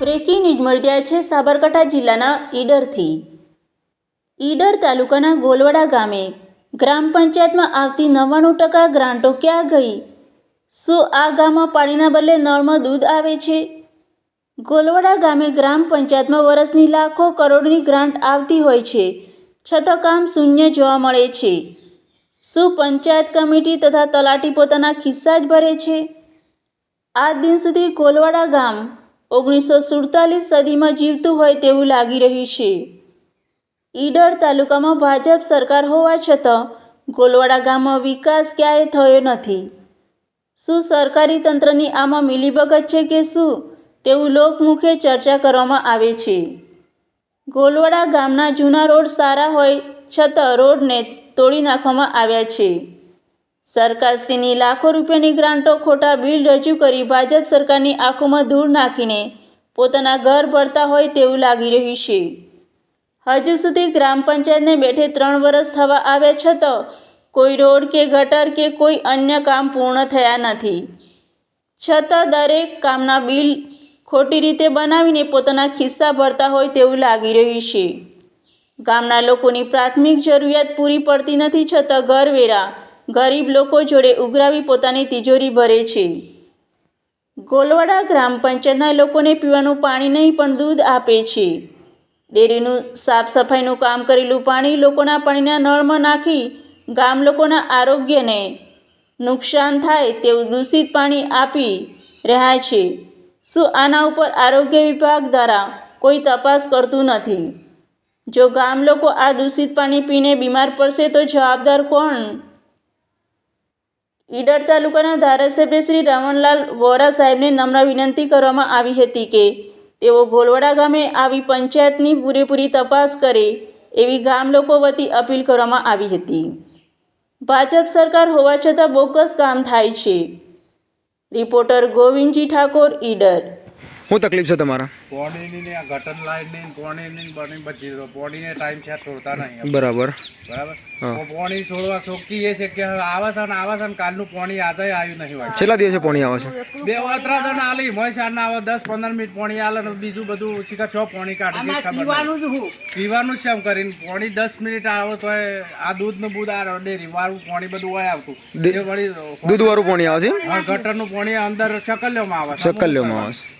Breaking news મળી રહ્યા છે સાબરકાંઠા જિલ્લાના ઈડરથી. ઈડર તાલુકાના ગોલવાડા ગામે ગ્રામ પંચાયતમાં આવતી નવ્વાણું ટકા ગ્રાન્ટો ક્યાં ગઈ? શું આ ગામમાં પાણીના બદલે નળમાં દૂધ આવે છે? ગોલવાડા ગામે ગ્રામ પંચાયતમાં વર્ષની લાખો કરોડની ગ્રાન્ટ આવતી હોય છે. છતાં કામ શૂન્ય જોવા મળે છે. શું પંચાયત કમિટી તથા તલાટી પોતાના ખિસ્સા જ ભરે છે? આજ દિન સુધી કોલવાડા ગામ ઓગણીસો સુડતાલીસ સદીમાં જીવતું હોય તેવું લાગી રહ્યું છે. ઈડર તાલુકામાં ભાજપ સરકાર હોવા છતાં ગોલવાડા ગામમાં વિકાસ ક્યાંય થયો નથી. શું સરકારી તંત્રની આમાં મિલીભગત છે કે શું? તેવું લોકમુખે ચર્ચા કરવામાં આવે છે. ગોલવાડા ગામના જૂના રોડ સારા હોય છતાં રોડને તોડી નાખવામાં આવ્યા છે. સરકારશ્રીની લાખો રૂપિયાની ગ્રાન્ટો ખોટા બિલ રજૂ કરી ભાજપ સરકારની આંખોમાં ધૂળ નાખીને પોતાના ઘર ભરતા હોય તેવું લાગી રહ્યું છે. હજુ સુધી ગ્રામ પંચાયતને બેઠે ત્રણ વર્ષ થવા આવ્યા છતાં કોઈ રોડ કે ગટર કે કોઈ અન્ય કામ પૂર્ણ થયા નથી. છતાં દરેક કામના બિલ ખોટી રીતે બનાવીને પોતાના ખિસ્સા ભરતા હોય તેવું લાગી રહ્યું છે. ગામના લોકોની પ્રાથમિક જરૂરિયાત પૂરી પડતી નથી છતાં ઘરવેરા ગરીબ લોકો જોડે ઉઘરાવી પોતાની તિજોરી ભરે છે. ગોલવાડા ગ્રામ પંચાયતના લોકોને પીવાનું પાણી નહીં, પણ દૂધ આપે છે. ડેરીનું સાફ સફાઈનું કામ કરેલું પાણી લોકોના પાણીના નળમાં નાખી ગામ લોકોના આરોગ્યને નુકસાન થાય તેવું દૂષિત પાણી આપી રહ્યા છે. શું આના ઉપર આરોગ્ય વિભાગ દ્વારા કોઈ તપાસ કરતું નથી? જો ગામ લોકો આ દૂષિત પાણી પીને બીમાર પડશે તો જવાબદાર કોણ? ઈડર તાલુકાના ધારાસભ્ય શ્રી રમણલાલ વોરા સાહેબને નમ્ર વિનંતી કરવામાં આવી હતી કે તેઓ ગોલવાડા ગામે આવી પંચાયતની પૂરેપૂરી તપાસ કરે એવી ગામ લોકો વતી અપીલ કરવામાં આવી હતી. ભાજપ સરકાર હોવા છતાં બોગસ કામ થાય છે. રિપોર્ટર ગોવિંદજી ઠાકોર, ઈડર. શું તકલીફ છે તમારા? પોણીની ને ગટન લાઈનની પોણીની ને બની બચી તો પોણીને ટાઈમ છે છોડતા નહીં બરાબર. બરાબર? પોણી છોડવા ચોખ્ખી એ છે કે આવે છે ને આવે છે ને કાલનું પોણી આજે આવ્યું નહીં હોય. છેલ્લા દિવસે પોણી આવે છે? બે ત્રણ તો આલી મોય સાર ના આવે દસ પંદર મિનિટ પોણી આલે ને બીજું બધું ચીકા છ પોણી કાઢી દે ખબર પીવાનું છે એમ કરીને પોણી દસ મિનિટ આવે તો આ દૂધનું બુધ આ ડેરી વાળું પોણી બધું હોય આવતું. દે- દૂધ વાળું પોણી આવે છે હા ગટરનું પોણી અંદર ચકલ્યોમાં આવે ચકલ્યો માં આવે છે.